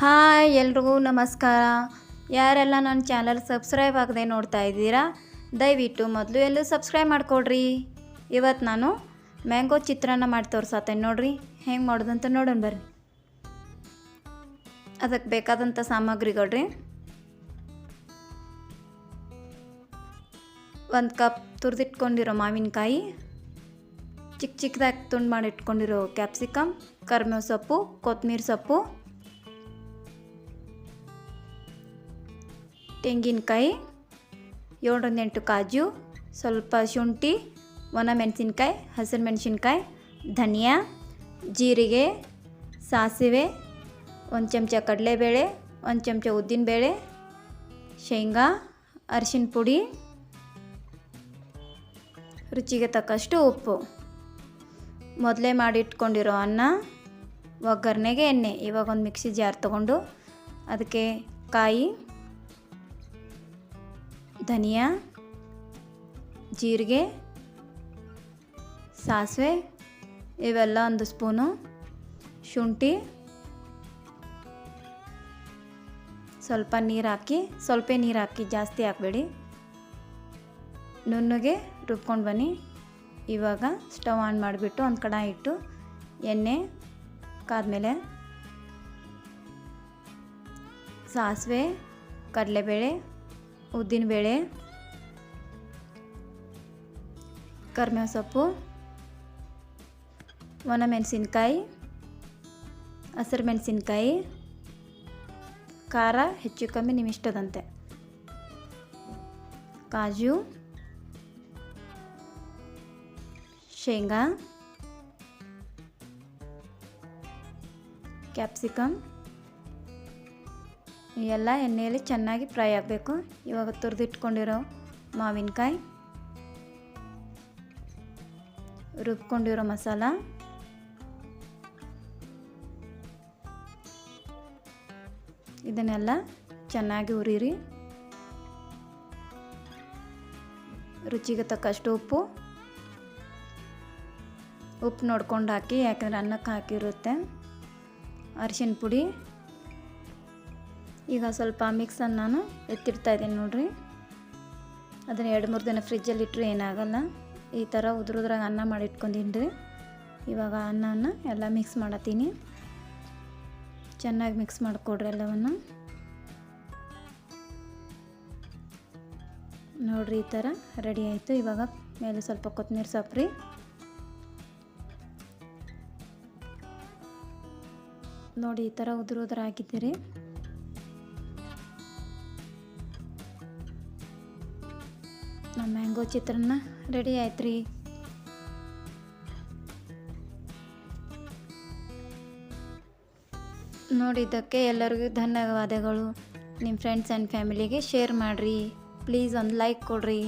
Hi ಎಲ್ರಿಗೂ ನಮಸ್ಕಾರ. ಯಾರೆಲ್ಲ ನನ್ನ ಚಾನಲ್ ಸಬ್ಸ್ಕ್ರೈಬ್ ಆಗದೆ ನೋಡ್ತಾ ಇದ್ದೀರಾ, ದಯವಿಟ್ಟು ಮೊದಲು ಎಲ್ಲೂ ಸಬ್ಸ್ಕ್ರೈಬ್ ಮಾಡಿಕೊಡ್ರಿ. ಇವತ್ತು ನಾನು ಮ್ಯಾಂಗೋ ಚಿತ್ರಾನ್ನ ಮಾಡಿ ತೋರ್ಸತ್ತೇನೆ ನೋಡ್ರಿ, ಹೆಂಗೆ ಮಾಡೋದಂತ ನೋಡೋಣ ಬರ್ರಿ. ಅದಕ್ಕೆ ಬೇಕಾದಂಥ ಸಾಮಗ್ರಿಗಳ್ರಿ. ಒಂದು ಕಪ್ ತುರಿದಿಟ್ಕೊಂಡಿರೋ ಮಾವಿನಕಾಯಿ ಚಿಕ್ಕ ಚಿಕ್ಕದಾಗಿ ತುಂಡು ಮಾಡಿಟ್ಕೊಂಡಿರೋ ಕ್ಯಾಪ್ಸಿಕಮ್ ಕರಿಬೇವು ಸೊಪ್ಪು ಕೊತ್ತಂಬರಿ ಸೊಪ್ಪು ತೆಂಗಿನಕಾಯಿ ಏಳರಿಂದ ಎಂಟು ಕಾಜು, ಸ್ವಲ್ಪ ಶುಂಠಿ ಒಣ ಮೆಣಸಿನ್ಕಾಯಿ ಹಸಿರು ಮೆಣಸಿನ್ಕಾಯಿ ಧನಿಯಾ, ಜೀರಿಗೆ, ಸಾಸಿವೆ, ಒಂದು ಚಮಚ ಕಡಲೆಬೇಳೆ, ಒಂದು ಚಮಚ ಉದ್ದಿನಬೇಳೆ, ಶೇಂಗಾ, ಅರಿಶಿನ ಪುಡಿ, ರುಚಿಗೆ ತಕ್ಕಷ್ಟು ಉಪ್ಪು. ಮೊದಲೇ ಮಾಡಿಟ್ಕೊಂಡಿರೋ ಅನ್ನ, ಒಗ್ಗರಣೆಗೆ ಎಣ್ಣೆ ಇವಾಗ ಒಂದು ಮಿಕ್ಸಿ ಜಾರ್ ತೊಗೊಂಡು ಅದಕ್ಕೆ ಕಾಯಿ ಧನಿಯಾ, ಜೀರಿಗೆ, ಸಾಸಿವೆ, ಇವೆಲ್ಲ ಒಂದು ಸ್ಪೂನು. ಶುಂಠಿ, ಸ್ವಲ್ಪ ನೀರು ಹಾಕಿ, ಸ್ವಲ್ಪ ನೀರು ಹಾಕಿ ಜಾಸ್ತಿ ಹಾಕಬೇಡಿ. ನುಣ್ಣಗೆ ರುಬ್ಕೊಂಡು ಬನ್ನಿ. ಇವಾಗ ಸ್ಟವ್ ಆನ್ ಮಾಡಿಬಿಟ್ಟು ಒಂದು ಕಡಾಯಿ ಇಟ್ಟು ಎಣ್ಣೆ, ಕಾದ್ಮೇಲೆ ಸಾಸಿವೆ, ಕಡಲೆಬೇಳೆ ಉದ್ದಿನಬೇಳೆ ಕರ್ಮೇವ ಸೊಪ್ಪು ಒಣ ಮೆಣಸಿನ್ಕಾಯಿ ಹಸಿರು ಮೆಣಸಿನ್ಕಾಯಿ, ಖಾರ ಹೆಚ್ಚು ಕಮ್ಮಿ ನಿಮ್ಮ ಇಷ್ಟದಂತೆ. ಕಾಜು, ಶೇಂಗಾ, ಕ್ಯಾಪ್ಸಿಕಮ್. ಎಲ್ಲ ಎಣ್ಣೆಯಲ್ಲಿ ಚೆನ್ನಾಗಿ ಫ್ರೈ ಆಗಬೇಕು. ಇವಾಗ ತುರಿದಿಟ್ಕೊಂಡಿರೋ ಮಾವಿನಕಾಯಿ, ರುಬ್ಕೊಂಡಿರೋ ಮಸಾಲ, ಇದನ್ನೆಲ್ಲ ಚೆನ್ನಾಗಿ ಉರಿರಿ ರುಚಿಗೆ ತಕ್ಕಷ್ಟು ಉಪ್ಪು. ಉಪ್ಪು ನೋಡ್ಕೊಂಡು ಹಾಕಿ, ಯಾಕಂದರೆ ಅನ್ನಕ್ಕೆ ಹಾಕಿರುತ್ತೆ. ಅರಿಶಿನ ಪುಡಿ. ಈಗ ಸ್ವಲ್ಪ ಮಿಕ್ಸನ್ನು ನಾನು ಎತ್ತಿಡ್ತಾ ಇದ್ದೀನಿ ನೋಡಿರಿ. ಅದನ್ನು ಎರಡು, ಮೂರು ದಿನ ಫ್ರಿಜ್ಜಲ್ಲಿ ಇಟ್ಟರೆ ಏನಾಗಲ್ಲ. ಈ ಥರ ಉದುರುದ್ರಾಗ ಅನ್ನ ಮಾಡಿ ಇಟ್ಕೊಂಡಿನ್ರಿ ಇವಾಗ ಅನ್ನವನ್ನು ಎಲ್ಲ ಮಿಕ್ಸ್ ಮಾಡತ್ತೀನಿ. ಚೆನ್ನಾಗಿ ಮಿಕ್ಸ್ ಮಾಡಿಕೊಡ್ರಿ ಎಲ್ಲವನ್ನು. ನೋಡ್ರಿ ಈ ಥರ ರೆಡಿ ಆಯಿತು. ಇವಾಗ ಮೇಲೆ ಸ್ವಲ್ಪ ಕೊತ್ತಂಬರಿ ಸೊಪ್ಪು ನೋಡಿ ಈ ಥರ ಉದುರು ನಮ್ಮ ಮ್ಯಾಂಗೋ ಚಿತ್ರಾನ್ನ ರೆಡಿ ಆಯ್ತು ರೀ ನೋಡಿದ್ದಕ್ಕೆ ಎಲ್ಲರಿಗೂ ಧನ್ಯವಾದಗಳು. ನಿಮ್ಮ ಫ್ರೆಂಡ್ಸ್ ಆ್ಯಂಡ್ ಫ್ಯಾಮಿಲಿಗೆ ಶೇರ್ ಮಾಡಿರಿ. ಪ್ಲೀಸ್ ಒಂದು ಲೈಕ್ ಕೊಡ್ರಿ.